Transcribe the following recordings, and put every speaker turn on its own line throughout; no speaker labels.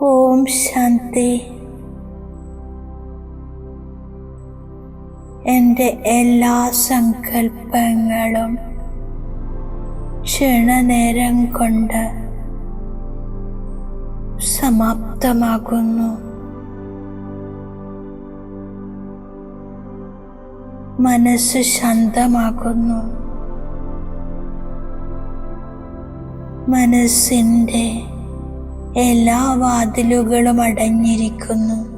ഓം ശാന്തി. എന്റെ എല്ലാ സങ്കല്പങ്ങളും ക്ഷണനേരം കൊണ്ട് സമാപ്തമാകുന്നു. മനസ്സ് ശാന്തമാകുന്നു. മനസ്സിന്റെ എല്ലാ വാതിലുകളും അടഞ്ഞിരിക്കുന്നു.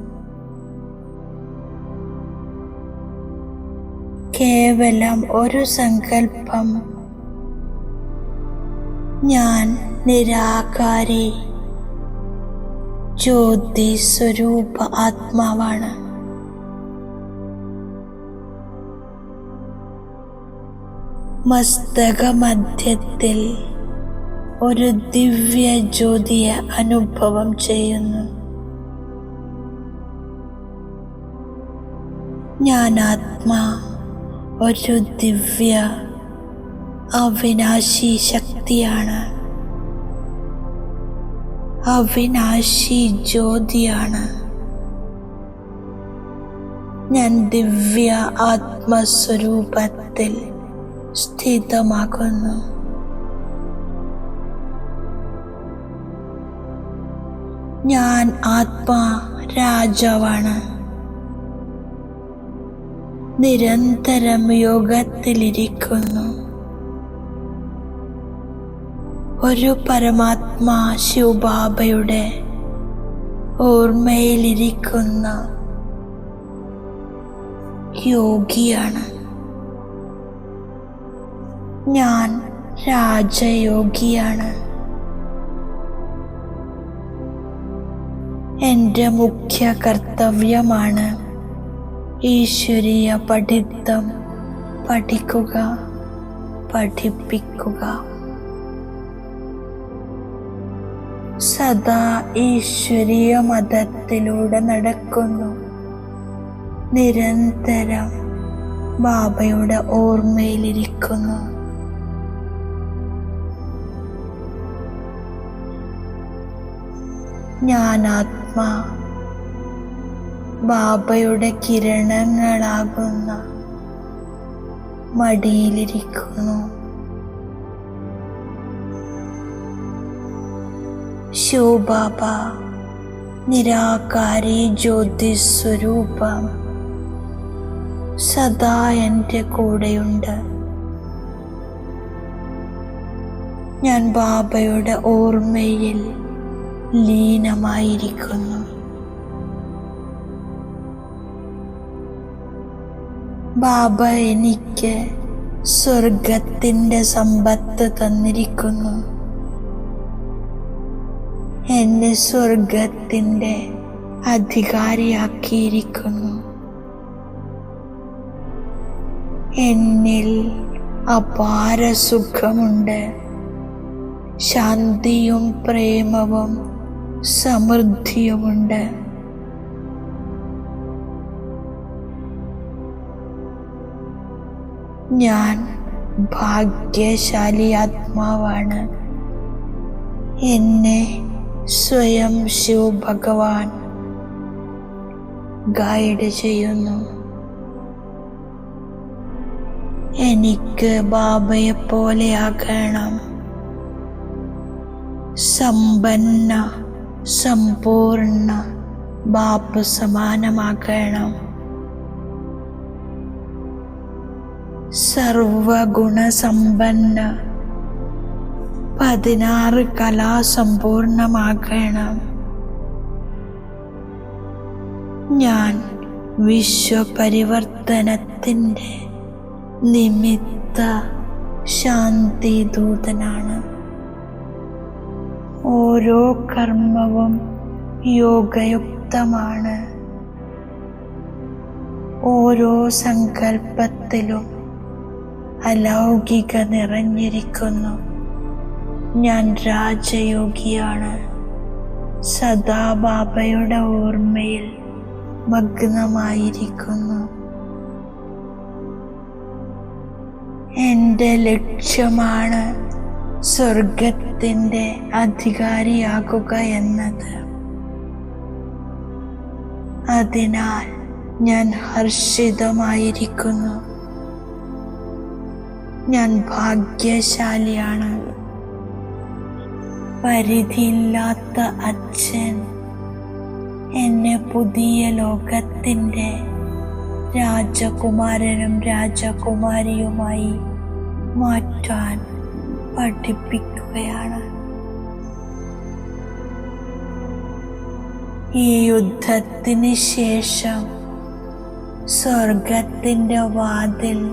കേവലം ഒരു സങ്കല്പം. ഞാൻ നിരാകാരി ജ്യോതി സ്വരൂപ ആത്മാവാണ്. മസ്തക മധ്യത്തിൽ ഒരു ദിവ്യ ജ്യോതിയെ അനുഭവം ചെയ്യുന്നു. ഞാൻ ആത്മാ ഒരു ദിവ്യ അവിനാശി ശക്തിയാണ്. അവിനാശി ജ്യോതിയാണ്. ഞാൻ ദിവ്യ ആത്മസ്വരൂപത്തിൽ സ്ഥിതമാകുന്നു. ഞാൻ ആത്മാ രാജാവാണ്. നിരന്തരം യോഗത്തിലിരിക്കുന്നു. ഒരു പരമാത്മാ ശിവബാബയുടെ ഓർമ്മയിലിരിക്കുന്ന യോഗിയാണ്. ഞാൻ രാജയോഗിയാണ്. എന്റെ മുഖ്യ കർത്തവ്യമാണ് ഈശ്വരീയ പഠിത്തം പഠിക്കുക പഠിപ്പിക്കുക. സദാ ഈശ്വരീയ മതത്തിലൂടെ നടക്കുന്നു. നിരന്തരം ബാബയുടെ ഓർമ്മയിലിരിക്കുന്നു. ആത്മാ ബാബയുടെ കിരണങ്ങളാകുന്ന മടിയിലിരിക്കുന്നു. ശിവബാബ നിരാകാരി ജ്യോതിസ്വരൂപം സദാ എന്റെ കൂടെയുണ്ട്. ഞാൻ ബാബയുടെ ഓർമ്മയിൽ ലീനമായിരിക്കുന്നു. ബാബ എനിക്ക് സ്വർഗത്തിന്റെ സമ്പത്ത് തന്നിരിക്കുന്നു. എന്നെ സ്വർഗത്തിന്റെ അധികാരിയാക്കിയിരിക്കുന്നു. എന്നിൽ അപാര സുഖമുണ്ട്. ശാന്തിയും പ്രേമവും സമൃദ്ധിയുമുണ്ട്. ഞാൻ ഭാഗ്യശാലി ആത്മാവാണ്. എന്നെ സ്വയം ശിവ ഭഗവാൻ ഗൈഡ് ചെയ്യുന്നു. എനിക്ക് ബാബയെ പോലെയാകണം സമ്പന്ന സമ്പൂർണ ബാപ്പ് സമാനമാക്കണം സർവഗുണസമ്പന്ന പതിനാറ് കലാസമ്പൂർണമാക്കണം ഞാൻ വിശ്വപരിവർത്തനത്തിന്റെ നിമിത്ത ശാന്തി ദൂതനാണ് ഓരോ കർമ്മവും യോഗയുക്തമാണ്. ഓരോ സങ്കല്പത്തിലും അലൗകിക നിറഞ്ഞിരിക്കുന്നു. ഞാൻ രാജയോഗിയാണ്. സദാ ബാബയുടെ ഓർമ്മയിൽ മഗ്നമായിരിക്കുന്നു. എന്റെ ലക്ഷ്യമാണ് സ്വർഗത്തിന്റെ അധികാരിയാകുക എന്നത്. അതിനാൽ ഞാൻ ഹർഷിതമായിരിക്കുന്നു. ഞാൻ ഭാഗ്യശാലിയാണ്. പരിധിയില്ലാത്ത അച്ഛൻ എന്നെ പുതിയ ലോകത്തിന്റെ രാജകുമാരനും രാജകുമാരിയുമായി മാറ്റാൻ പഠിപ്പിക്കുകയാണ്. ഈ യുദ്ധത്തിന് ശേഷം സ്വർഗത്തിന്റെ വാതിൽ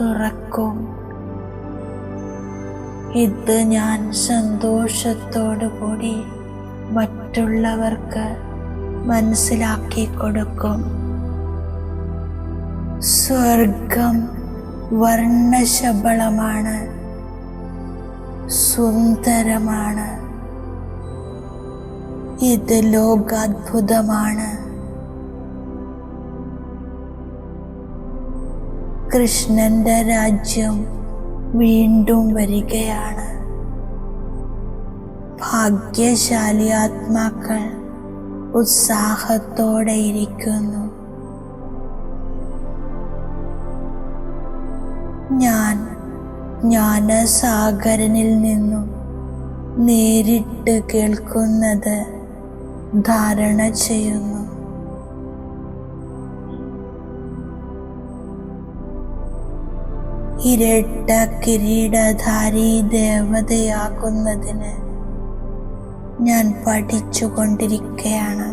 തുറക്കും. ഇത് ഞാൻ സന്തോഷത്തോടു കൂടി മറ്റുള്ളവർക്ക് മനസ്സിലാക്കി കൊടുക്കും. സ്വർഗം വർണശബളമാണ്. സുന്ദരമാണ്. ഇത് ലോകാത്ഭുതമാണ്. കൃഷ്ണന്റെ രാജ്യം വീണ്ടും വരികയാണ്. ഭാഗ്യശാലി ആത്മാക്കൾ ഉത്സാഹത്തോടെ ഇരിക്കുന്നു. ഞാൻ ജ്ഞാനസാഗരനിൽ നിന്നും നേരിട്ട് കേൾക്കുന്നത് ധാരണ ചെയ്യുന്നു. ഇരട്ട കിരീടധാരി ദേവതയാകുന്നതിന് ഞാൻ പഠിച്ചുകൊണ്ടിരിക്കുകയാണ്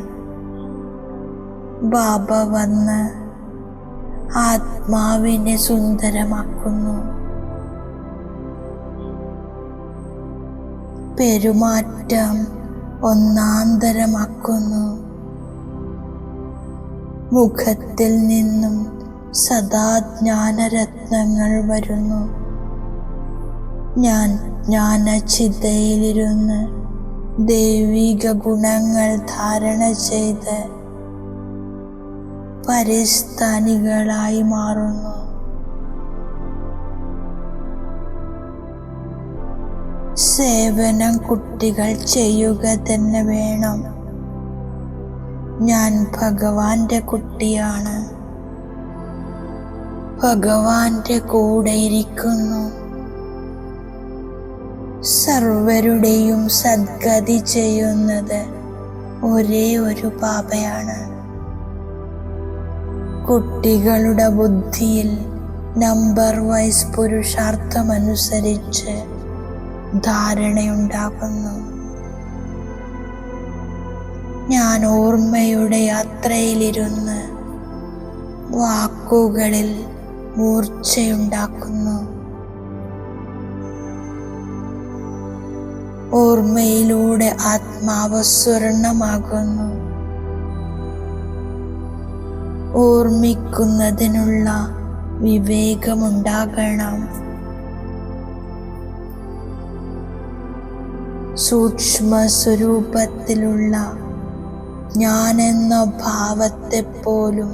ബാബ വന്ന് ആത്മാവിനെ സുന്ദരമാക്കുന്നു. പെരുമാറ്റം ഒന്നാന്തരമാക്കുന്നു. മുഖത്തിൽ നിന്നും സദാ ജ്ഞാനരത്നങ്ങൾ വരുന്നു. ഞാൻ ജ്ഞാനചിതയിലിരുന്ന് ദൈവിക ഗുണങ്ങൾ ധാരണ ചെയ്ത് പരിസ്ഥാനികളായി മാറുന്നു. സേവനം കുട്ടികൾ ചെയ്യുക തന്നെ വേണം. ഞാൻ ഭഗവാന്റെ കുട്ടിയാണ്. ഭഗവാന്റെ കൂടെ ഇരിക്കുന്നു. സർവരുടെയും സദ്ഗതി ചെയ്യുന്നത് ഒരേ ഒരു പാപയാണ്. കുട്ടികളുടെ ബുദ്ധിയിൽ നമ്പർ വൈസ് പുരുഷാർത്ഥമനുസരിച്ച് ധാരണയുണ്ടാകുന്നു. ഞാൻ ഓർമ്മയുടെ യാത്രയിലിരുന്ന് വാക്കുകളിൽ മൂർച്ചയുണ്ടാക്കുന്നു. ഓർമ്മയിലൂടെ ആത്മാവ് സ്വർണമാകുന്നു. ഓർമ്മിക്കുന്നതിനുള്ള വിവേകമുണ്ടാകണം. സൂക്ഷ്മ സ്വരൂപത്തിലുള്ള ഞാനെന്ന ഭാവത്തെ പോലും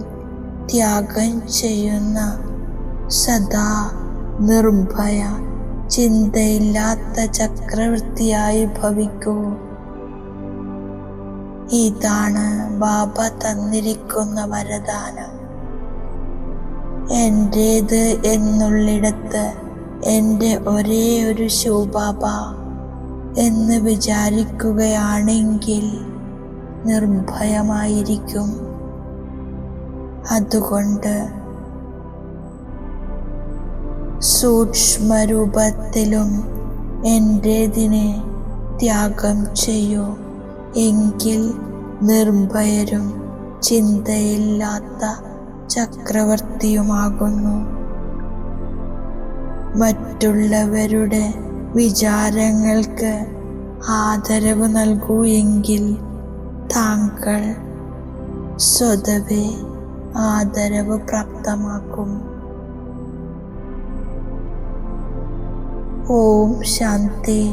ത്യാഗം ചെയ്യുന്ന സദാ നിർഭയ ചിന്തയില്ലാത്ത ചക്രവർത്തിയായി ഭവിക്കൂ. ഇതാണ് ബാബ തന്നിരിക്കുന്ന വരദാനം. എന്റേത് എന്നുള്ളിടത്ത് എന്റെ ഒരേ ഒരു ശിവബാബ എന്ന് വിചാരിക്കുകയാണെങ്കിൽ നിർഭയമായിരിക്കും. അതുകൊണ്ട് സൂക്ഷ്മരൂപത്തിലും എന്റേതിനെ ത്യാഗം ചെയ്യൂ. എങ്കിൽ നിർഭയരും ചിന്തയില്ലാത്ത ചക്രവർത്തിയുമാകുന്നു. മറ്റുള്ളവരുടെ വിചാരങ്ങൾക്ക് ആദരവ് നൽകൂ എങ്കിൽ താങ്കൾ സ്വതവേ ആദരവ് പ്രാപ്തമാക്കും. ഓം ശാന്തി.